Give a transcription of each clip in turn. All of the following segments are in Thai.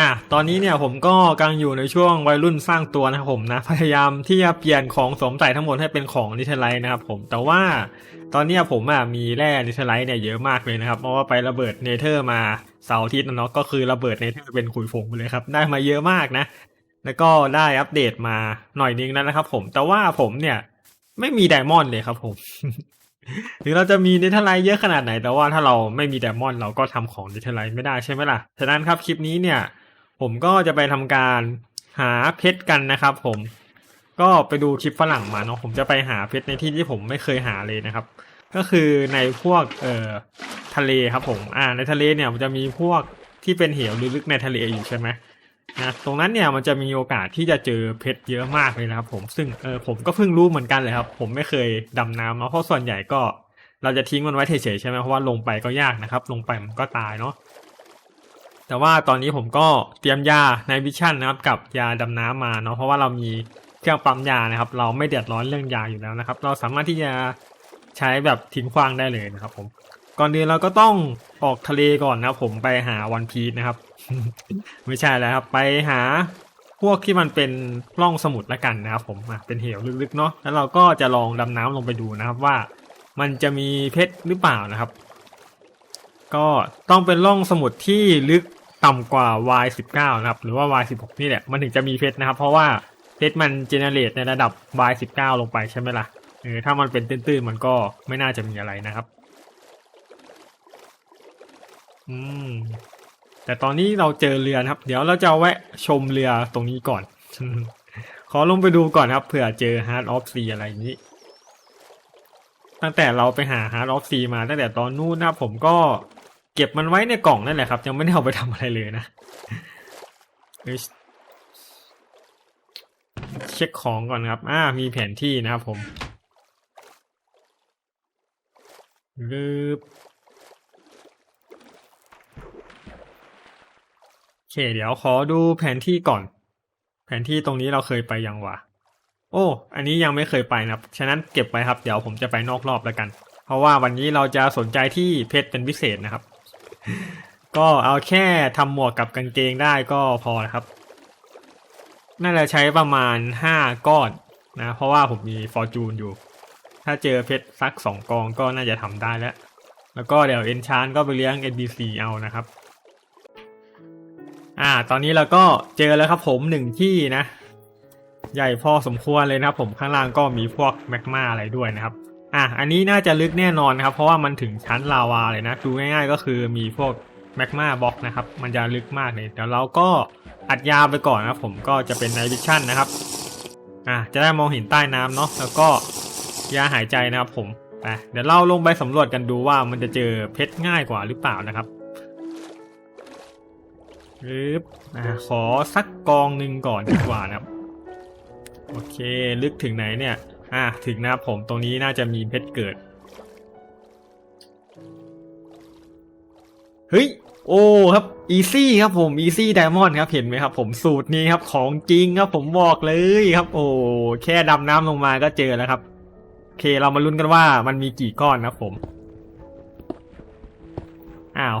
อะตอนนี้เนี่ยผมก็กำลังอยู่ในช่วงวัยรุ่นสร้างตัวนะครับผมนะพยายามที่จะเปลี่ยนของสวมใส่ทั้งหมดให้เป็นของนิเทไลท์นะครับผมแต่ว่าตอนนี้ผมอะมีแร่นิเทไลท์เนี่ยเยอะมากเลยนะครับ เพราะว่าไประเบิดเนเธอร์มาเสาร์อาทิตย์นะเนาะก็คือระเบิดเนเธอร์เป็นขุยผงไปเลยครับ ได้มาเยอะมากนะ แล้วก็ได้อัปเดตมาหน่อยนึงแล้วนะครับผมแต่ว่าผมเนี่ยไม่มีไดมอนด์เลยครับผมถึงเราจะมีเนเธอร์ไลท์เยอะขนาดไหนแต่ว่าถ้าเราไม่มีไดมอนด์เราก็ทำของเนเธอร์ไลท์ไม่ได้ใช่ไหมล่ะ ฉะนั้นครับคลิปนี้เนี่ย ผมก็จะไปทำการหาเพชรกันนะครับ ผมก็ไปดูคลิปฝรั่งมาเนาะผมจะไปหาเพชรในที่ที่ผมไม่เคยหาเลยนะครับ ก็คือในพวกเอ่อทะเลครับผมอ่าในทะเลเนี่ยมันจะมีพวกที่เป็นเหวลึกๆในทะเลอยู่ใช่ไหมนะตรงนั้นเนี่ยมันจะมีโอกาสที่จะเจอเพชรเยอะมากเลยนะครับ ผมซึ่งเออผมก็เพิ่งรู้เหมือนกันเลยครับ ผมไม่เคยดำน้ำเนาะเพราะส่วนใหญ่ก็ เราจะทิ้งมันไว้เฉยๆใช่ไหมเพราะว่าลงไปก็ยากนะครับ ลงไปมันก็ตายเนาะ แต่ว่าตอนนี้ผมก็เตรียมยาในวิชั่นนะครับกับยาดำน้ำมาเนาะเพราะว่าเรามีเครื่องปั๊มยานะครับ เราไม่เดือดร้อนเรื่องยาอยู่แล้วนะครับ เราสามารถที่จะใช้แบบทิ้งขว้างได้เลยนะครับ ผม ก่อนอื่นเราก็ต้องออกทะเลก่อนนะผมไปหาวันพีชนะครับ ไม่ใช่แล้วครับไปหาพวกที่มันเป็นร่องสมุทรละกันนะครับ ผมอะเป็นเหวลึกๆเนาะแล้วเราก็จะลองดำน้ำลงไปดูนะครับว่า มันจะมีเพชรหรือเปล่านะครับ ก็ต้องเป็นร่องสมุทรที่ลึก ต่ำกว่า Y19 นะครับ หรือว่า Y16 นี่แหละ มันถึงจะมีเพชรนะครับ เพราะว่าเพชรมันเจเนเรตในระดับ Y19 ลงไปใช่ไหมล่ะ เออ ถ้ามันเป็นตื้นๆ มันก็ไม่น่าจะมีอะไรนะครับ อืม แต่ตอนนี้เราเจอเรือนะครับ เดี๋ยวเราจะแวะชมเรือตรงนี้ก่อน ขอลงไปดูก่อนครับ เผื่อเจอ Heart of Sea อะไรอย่างนี้ตั้งแต่เราไปหา Heart of Sea มาตั้งแต่ตอนนู้นนะผมก็ เก็บมันไว้ในกล่องนั่นแหละครับ ยังไม่ได้เอาไปทำอะไรเลยนะเช็คของก่อนครับ อ่า มีแผนที่นะครับผมรึบโอเค เดี๋ยวขอดูแผนที่ก่อน แผนที่ตรงนี้เราเคยไปยังวะ โอ้ อันนี้ยังไม่เคยไปนะครับ ฉะนั้นเก็บไว้ครับ เดี๋ยวผมจะไปนอกรอบแล้วกัน เพราะว่าวันนี้เราจะสนใจที่เพชรเป็นพิเศษนะครับ ก็เอาแค่ทำหมวกกับกางเกงได้ก็พอนะครับ น่าจะใช้ประมาณห้าก้อนนะ เพราะว่าผมมีฟอร์จูนอยู่ ถ้าเจอเพชรสักสองกองก็น่าจะทำได้แล้ว แล้วก็เดี๋ยวเอนชานก็ไปเลี้ยง NBC เอานะครับ อ่า ตอนนี้เราก็เจอแล้วครับผมหนึ่งที่นะ ใหญ่พอสมควรเลยนะครับผมข้างล่างก็มีพวกแมกมาอะไรด้วยนะครับ อะอันนี้น่าจะลึกแน่นอนนะครับ เพราะว่ามันถึงชั้นลาวาเลยนะดูง่าย ๆ ก็คือมีพวกแมกมาบล็อกนะครับ มันจะลึกมากเลยเดี๋ยวเราก็อัดยาไปก่อนนะครับผมก็จะเป็นไนวิชั่นนะครับอะจะได้มองเห็นใต้น้ำเนาะแล้วก็ยาหายใจนะครับผมไปเดี๋ยวเราลงไปสำรวจกันดูว่ามันจะเจอเพชรง่ายกว่าหรือเปล่านะครับปึ๊บอ่าขอสักกองหนึ่งก่อนดีกว่านะครับ โอเค ลึกถึงไหนเนี่ย อ่าถึงนะครับผมตรงนี้น่าจะมีเพชรเกิด เฮ้ย โอ้ครับอีซี่ครับผมอีซี่ไดมอนด์ครับเห็นไหมครับ ผมสูตรนี้ครับของจริงครับผมบอกเลยครับ โอ้แค่ดำน้ำลงมาก็เจอแล้วครับโอเคเรามาลุ้นกันว่ามันมีกี่ก้อนนะครับผมอ้าว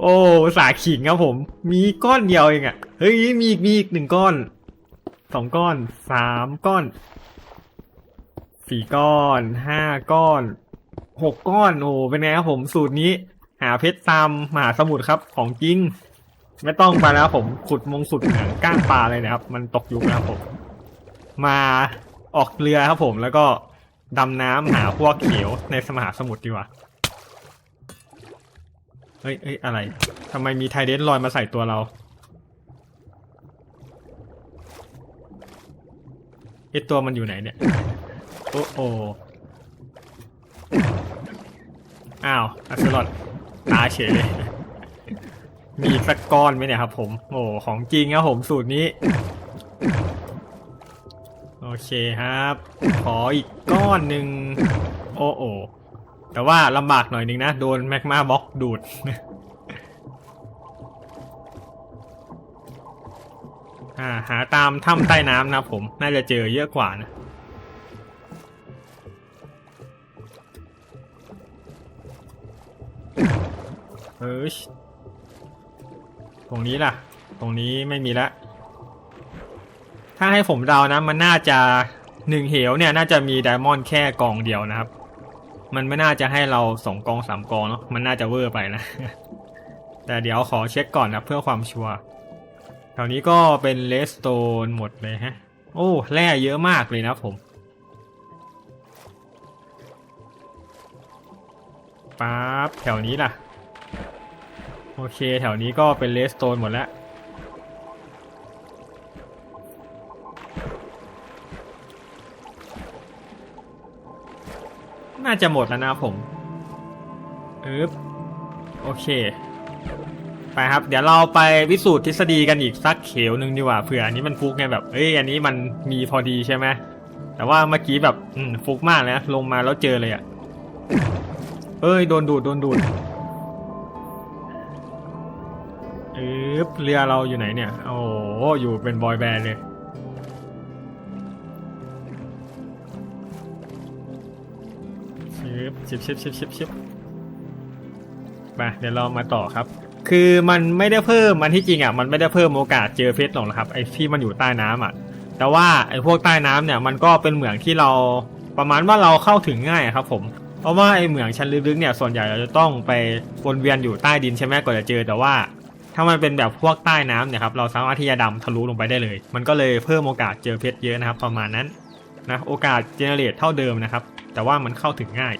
โอ้สาขิงครับผม มีก้อนเดียวเองอะ่ะ เฮ้ยมีอีกมีอีกหนึ่งก้อน สองก้อนสามก้อนสี่ก้อนห้าก้อนหกก้อนโอ้เป็นไงครับผมสูตรนี้ หาเพชรตามมหาสมุทรครับ ของจริง ไม่ต้องไปแล้วผมขุดมงสุดหมือนก้างปลาเลยนะครับ มันตกยุคนะครับผม มาออกเรือครับผมแล้วก็ดำน้ำหาพวกเขียวในสมหาสมุทรดีกว่าเฮ้ยเฮ้ยอะไรทำไมมีไทเดนลอยมาใส่ตัวเรา เอะตัวมันอยู่ไหนเนี่ย โอ้โออ้าวอัสลอดตายเฉยเลย มีอีกสักก้อนไหมเนี่ยครับผม โอ้ของจริงครับผมสูตรนี้ โอเคครับ ขออีกก้อนหนึ่งโอ้โอแต่ว่าลำบากหน่อยนึงนะ โดนแมกมาบล็อกดูด อ่า หาตามถ้ำใต้น้ำนะครับผม น่าจะเจอเยอะกว่านะเฮ้ย ตรงนี้ล่ะ ตรงนี้ไม่มีละ ถ้าให้ผมเดานะ มันน่าจะหนึ่งเหวเนี่ย น่าจะมีไดมอนด์แค่กองเดียวนะครับ มันไม่น่าจะให้เราสองกองสามกองเนาะ มันน่าจะเวอร์ไปนะ แต่เดี๋ยวขอเช็คก่อนนะเพื่อความชัวร์ วนี้ก็เป็นเลสโตนหมดเลยฮะ โอ้ แร่เยอะมากเลยนะผมปั๊บแถวนี้ล่ะ โอเค แถวนี้ก็เป็นเลสโตนหมดแล้ว น่าจะหมดแล้วนะผม อึ๊บ โอเค ไปครับ เดี๋ยวเราไปวิสูจน์ทฤษฎีกันอีกสักเขวหนึ่งดีกว่าเผื่ออันนี้มันฟุกไงแบบเอ้ยอันนี้มันมีพอดีใช่ไหมแต่ว่าเมื่อกี้แบบอืฟุกมากเลยนะลงมาแล้วเจอเลยอะ่ะเอ้ยโดนดูดโดนดูดเอึ๊บเรือเราอยู่ไหนเนี่ย โอ้โหอยู่เป็นบอยแบนด์เลยชิบชิบชิบชิบชิบชิบมาเดี๋ยวเรามาต่อครับ คือมันไม่ได้เพิ่มมันที่จริงอะมันไม่ได้เพิ่มโอกาสเจอเพชรหรอกนะครับไอ้ที่มันอยู่ใต้น้ำอะ แต่ว่าไอ้พวกใต้น้ำเนี่ยมันก็เป็นเหมืองที่เราประมาณว่าเราเข้าถึงง่ายครับผมเพราะว่าไอ้เหมืองชั้นลึกๆเนี่ยส่วนใหญ่เราจะต้องไปวนเวียนอยู่ใต้ดินใช่ไหมกว่าจะเจอแต่ว่า ถ้ามันเป็นแบบพวกใต้น้ำเนี่ยครับเราสามารถที่จะดำทะลุลงไปได้เลย มันก็เลยเพิ่มโอกาสเจอเพชรเยอะนะครับ ประมาณนั้นนะโอกาสเจเนเรตเท่าเดิมนะครับ แต่ว่ามันเข้าถึงง่าย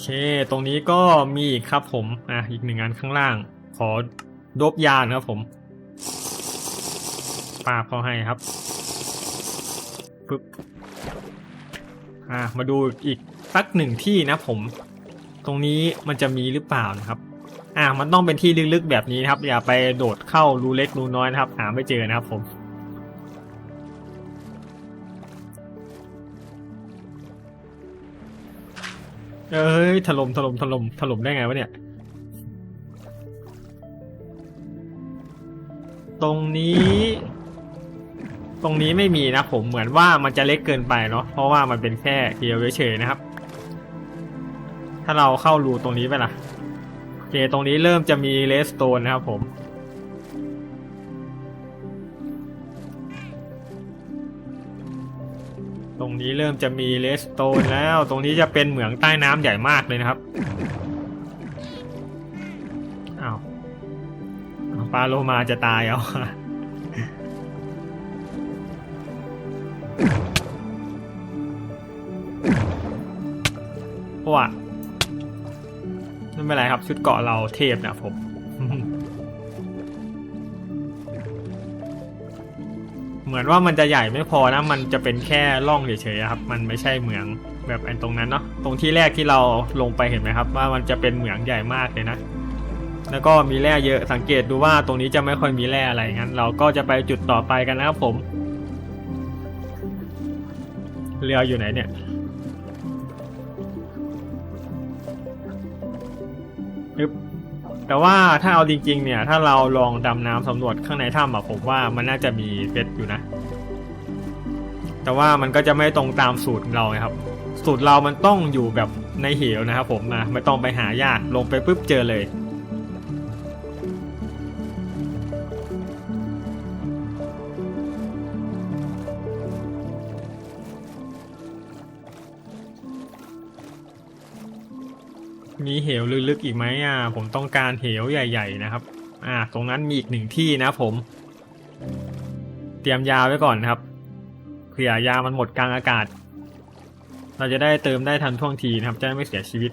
เค ตรงนี้ก็มีอีกครับผม อะ อีกหนึ่งงานข้างล่าง ขอดบยานครับผม ปาบเขาให้ครับปึ๊บ อะ มาดูอีกสักหนึ่งที่นะผม ตรงนี้มันจะมีหรือเปล่านะครับ อะ มันต้องเป็นที่ลึกๆแบบนี้ครับ อย่าไปโดดเข้ารูเล็กรูน้อยนะครับ หาไม่เจอนะครับผม เอ้ยถล่มถล่มถล่มถล่มได้ไงวะเนี่ย ตรงนี้ ตรงนี้ไม่มีนะผมเหมือนว่ามันจะเล็กเกินไปเนาะเพราะว่ามันเป็นแค่เกียวเฉยๆนะครับ ถ้าเราเข้ารูตรงนี้ไปล่ะโอเคตรงนี้เริ่มจะมีเลสโตนนะครับผม นี้เริ่มจะมีเลสโตนแล้ว ตรงนี้จะเป็นเหมืองใต้น้ำใหญ่มากเลยนะครับอาวอ้าวปลาโลมาจะตายเอาว่าไม่เป็นไรครับชุดเกาะเราเทพนะผม เหมือนว่ามันจะใหญ่ไม่พอนะ มันจะเป็นแค่ร่องเฉยๆครับ มันไม่ใช่เหมืองแบบอันตรงนั้นเนาะ ตรงที่แรกที่เราลงไปเห็นไหมครับ ว่ามันจะเป็นเหมืองใหญ่มากเลยนะ แล้วก็มีแร่เยอะ สังเกตดูว่าตรงนี้จะไม่ค่อยมีแร่อะไรงั้น เราก็จะไปจุดต่อไปกันนะครับผม เรืออยู่ไหนเนี่ย แต่ว่าถ้าเอาจริงๆเนี่ย ถ้าเราลองดำน้ำสำรวจข้างในถ้ำอะผมว่ามันน่าจะมีเพชรอยู่นะ แต่ว่ามันก็จะไม่ตรงตามสูตรเราครับ สูตรเรามันต้องอยู่แบบในเหวนะครับ ผมนะไม่ต้องไปหายากลงไปปุ๊บเจอเลย มีเหวลึกๆอีกไหมอะผมต้องการเหวใหญ่ ๆ นะครับ อ่า ตรงนั้นมีอีกหนึ่งที่นะผม เตรียมยาไว้ก่อนนะครับเผื่อยามันหมดกลางอากาศ เราจะได้เติมได้ทันท่วงทีนะครับ จะไม่เสียชีวิต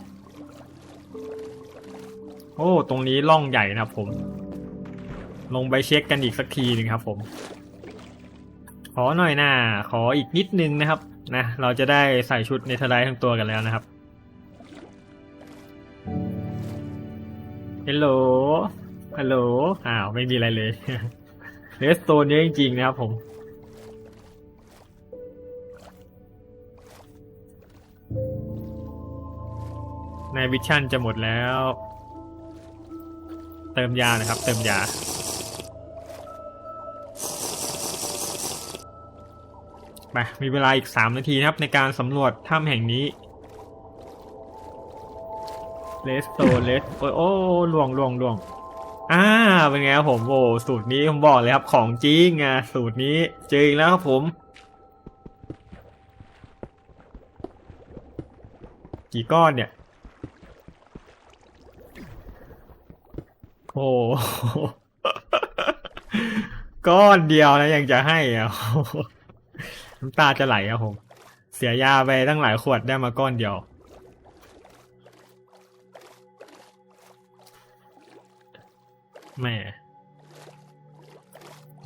โอ้ ตรงนี้ร่องใหญ่นะครับผม ลงไปเช็คกันอีกสักทีหนึ่งครับ ผม ขอหน่อยนะขออีกนิดนึงนะครับ นะ เราจะได้ใส่ชุดเนเธอร์ไลท์ทั้งตัวกันแล้วนะครับ ฮัลโหล ฮัลโหล อ้าว ไม่มีอะไรเลยเลสโตนเยอะจริงๆนะครับผม ในวิชั่นจะหมดแล้ว เติมยานะครับ เติมยาไปมีเวลาอีก 3 นาทีนะครับในการสำรวจถ้ำแห่งนี้ เลสโตเลสโอ้โอ้ล่วงล่วงล่วงอ่าเป็นไงครับผมโอ้สูตรนี้ผมบอกเลยครับของจริงอะสูตรนี้จออีกแล้วครับผม กี่ก้อนเนี่ย โอ้ก้อนเดียวนะยังจะให้อะน้ำตาจะไหลครับผม เสียยาไปตั้งหลายขวดได้มาก้อนเดียว แม่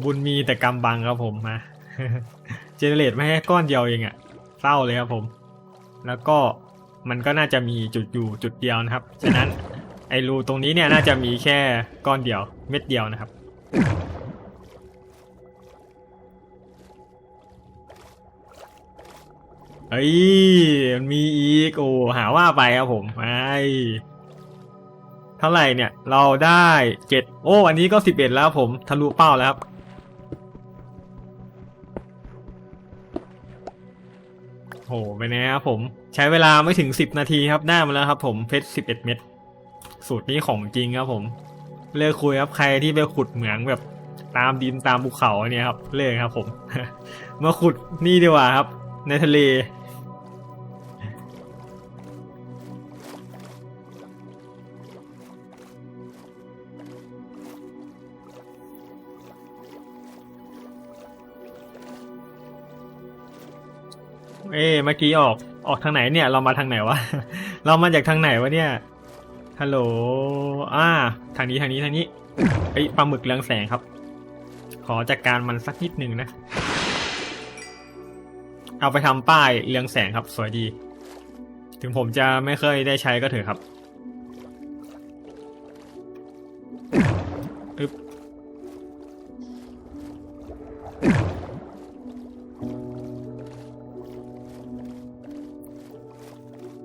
บุญมีแต่กำบังครับผมมาเจเนเรตไม่ให้ก้อนเดียวเองอะเศร้าเลยครับผม แล้วก็มันก็น่าจะมีจุดอยู่จุดเดียวนะครับฉะนั้นไอรูตรงนี้เนี่ยน่าจะมีแค่ก้อนเดียวเม็ดเดียวนะครับ เอ้ยมันมีอีกโอ้หาว่าไปครับผมไอ เท่าไหร่เนี่ย เราได้เจ็ดโอ้ อันนี้ก็สิบเอ็ดแล้วผมทะลุเป้าแล้วครับโหไปแนะครับผม ใช้เวลาไม่ถึงสิบนาทีครับ ได้มาแล้วครับผมเพชรสิบเอ็ดเม็ดสูตรนี้ของจริงครับผม เลิกคุยครับใครที่ไปขุดเหมืองแบบตามดินตามภูเขาเนี่ยครับเลิกครับผม มาขุดนี่ดีกว่าครับ ในทะเล อ๊ะเมื่อกี้ออกออกทางไหนเนี่ย เรามาทางไหนวะ เรามาจากทางไหนวะเนี่ย ฮัลโหล อ่า ทางนี้ทางนี้ทางนี้ไอ้ยปลาหมึกเรืองแสงครับ ขอจัดการมันสักนิดหนึ่งนะ เอาไปทำป้ายเรืองแสงครับ สวยดี ถึงผมจะไม่เคยได้ใช้ก็เถอะครับ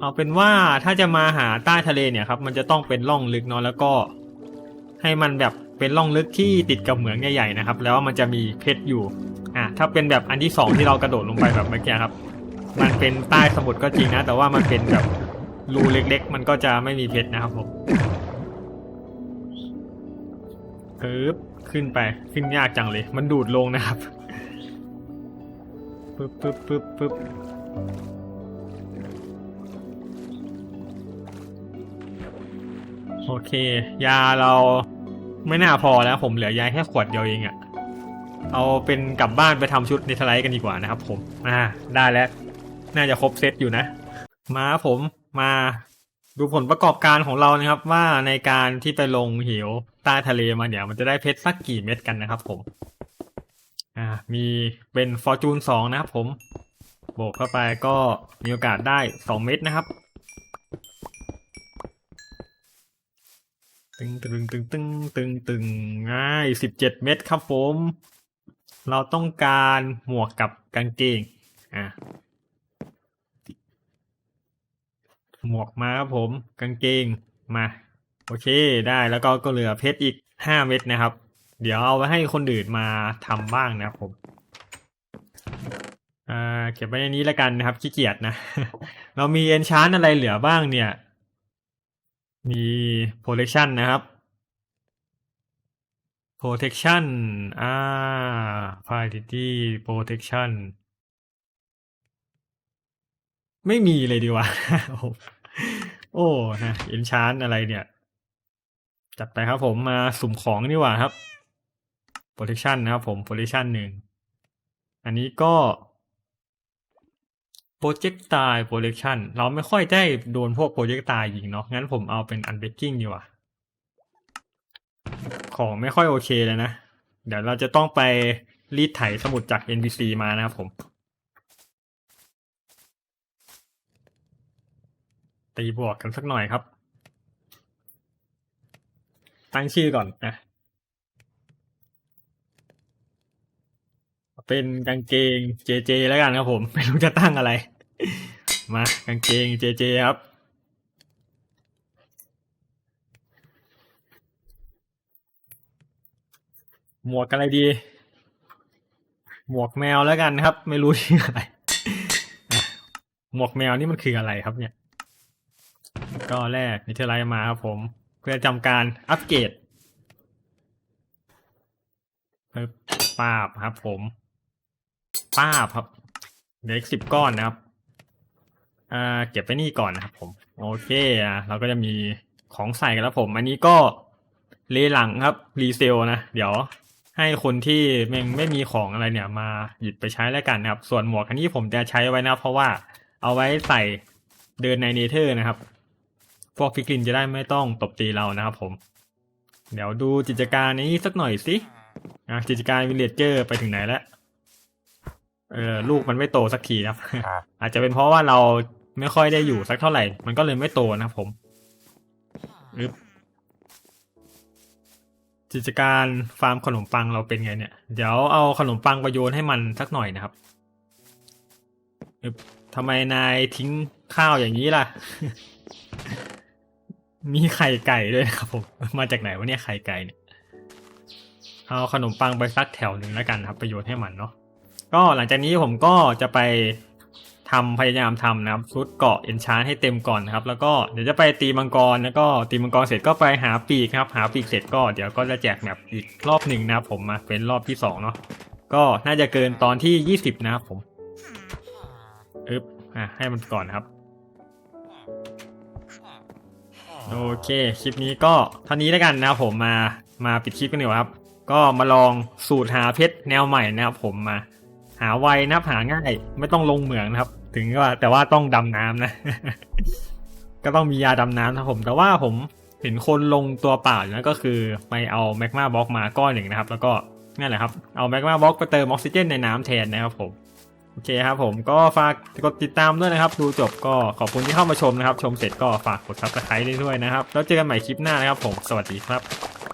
เอาเป็นว่าถ้าจะมาหาใต้ทะเลเนี่ยครับ มันจะต้องเป็นร่องลึกเนาะแล้วก็ ให้มันแบบเป็นร่องลึกที่ติดกับเหมืองใหญ่ๆนะครับ แล้วมันจะมีเพชรอยู่อะถ้าเป็นแบบอันที่สองที่เรากระโดดลงไปแบบเมื่อกี้ครับ มันเป็นใต้สมุทรก็จริงนะ แต่ว่ามันเป็นแบบรูเล็ก ๆ มันก็จะไม่มีเพชรนะครับผมปึ๊บขึ้นไปขึ้นยากจังเลย มันดูดลงนะครับปึ๊บปึ๊บปึ๊บปึ๊บ โอเค ยาเราไม่น่าพอแล้วผมเหลือยาแค่ขวดเดียวเองอะเอาเป็นกลับบ้านไปทำชุดนิทไลท์กันดีกว่านะครับผม อ่า ได้แล้ว น่าจะครบเซตอยู่นะ มาผมมาดูผลประกอบการของเรานะครับ ว่าในการที่ไปลงเหวใต้ทะเลมาเนี่ย มันจะได้เพชรสักกี่เม็ดกันนะครับผม อ่า มีเป็นฟอร์จูนสองนะครับผม โบกเข้าไปก็มีโอกาสได้สองเม็ดนะครับ ตึงตึงตึงตึงตึงตึงง่ายสิบเจ็ดเม็ดครับผม เราต้องการหมวกกับกางเกงอะหมวกมาครับผม กางเกงมา โอเคได้แล้วก็ก็เหลือเพชรอีกห้าเม็ดนะครับ เดี๋ยวเอาไว้ให้คนอื่นมาทำบ้างนะครับผมอ่าเก็บไว้ในนี้แล้วกันนะครับขี้เกียจนะ เรามีเอนชานอะไรเหลือบ้างเนี่ย มี protection นะครับ protection อ่า validity protection ไม่มีเลยดีกว่า โอ้โหโอ้นะ enchant อะไรเนี่ย จัดไปครับผมมาสุ่มของดีกว่าครับ protection นะครับผม protection หนึ่ง อันนี้ก็ projectile protection เราไม่ค่อยได้โดนพวก projectile ยิงเนาะงั้นผมเอาเป็น unbreaking ดีกว่า ของไม่ค่อยโอเคเลยนะ เดี๋ยวเราจะต้องไปรีดไถสมุดจาก NPC มานะครับผม ตีบวกกันสักหน่อยครับ ตั้งชื่อก่อนนะ เป็นกางเกง JJ แล้วกันครับผม ไม่รู้จะตั้งอะไร มากางเกง JJ ครับ หมวกอะไรดี หมวกแมวแล้วกันครับ ไม่รู้ชื่ออะไร หมวกแมวนี่มันคืออะไรครับเนี่ย ก็แรกนิเทอร์ไลท์มาครับผม เพื่อจำการอัปเกรดปึ๊บป้าบครับผม ป้าครับเหลืออีกสิบก้อนนะครับ อ่า เก็บไปนี่ก่อนนะครับผม โอเคอะเราก็จะมีของใส่กันแล้วผม อันนี้ก็เลหลังครับ รีเซลนะ เดี๋ยวให้คนที่ไม่ไม่มีของอะไรเนี่ย มาหยิบไปใช้แล้วกันนะครับ ส่วนหมวกอันนี้ผมจะใช้ไว้นะ เพราะว่าเอาไว้ใส่เดินในเนเธอร์นะครับ พวกฟิกลินจะได้ไม่ต้องตบตีเรานะครับผม เดี๋ยวดูกิจการนี้สักหน่อยสิอะกิจการวิลเลจเจอร์ไปถึงไหนแล้ว เออลูกมันไม่โตสักทีนะครับอาจจะเป็นเพราะว่าเราไม่ค่อยได้อยู่สักเท่าไหร่ มันก็เลยไม่โตนะครับผมอึบกิจการฟาร์มขนมปังเราเป็นไงเนี่ย เดี๋ยวเอาขนมปังไปโยนให้มันสักหน่อยนะครับอึบทำไมนายทิ้งข้าวอย่างนี้ล่ะ มีไข่ไก่ด้วยนะครับผม มาจากไหนวะเนี่ยไข่ไก่เนี่ย เอาขนมปังไปสักแถวหนึ่งแล้วกันครับประโยชน์ให้มันเนาะ ก็หลังจากนี้ผมก็จะไปทำพยายามทำนะครับชุดเกาะเอนชานให้เต็มก่อนนะครับ แล้วก็เดี๋ยวจะไปตีมังกรแล้วก็ตีมังกรเสร็จก็ไปหาปีกครับ หาปีกเสร็จก็เดี๋ยวก็จะแจกแมปอีกรอบหนึ่งนะครับผมมาเป็นรอบที่สองเนาะก็น่าจะเกินตอนที่ยี่สิบนะครับผมอึ๊บอะให้มันก่อนครับโอเค คลิปนี้ก็เท่านี้แล้วกันนะครับผมมามาปิดคลิปกันดีกว่าครับ ก็มาลองสูตรหาเพชรแนวใหม่นะครับผมมาาไวนะครับหาง่าย ไม่ต้องลงเหมืองนะครับ ถึงว่าแต่ว่าต้องดำน้ำนะ ก็ต้องมียาดำน้ำนะผม แต่ว่าผมเห็นคนลงตัวเปล่าอยู่นะก็คือไปเอาแมกมาบล็อกมาก้อนหนึ่งนะครับ แล้วก็นั่นแหละครับ เอาแมกมาบล็อกไปเติมออกซิเจนในน้ำแทนนะครับผม โอเคครับผมก็ฝากกดติดตามด้วยนะครับ ดูจบก็ขอบคุณที่เข้ามาชมนะครับ ชมเสร็จก็ฝากกดซับสไครต์ด้วยนะครับ แล้วเจอกันใหม่คลิปหน้านะครับผม สวัสดีครับ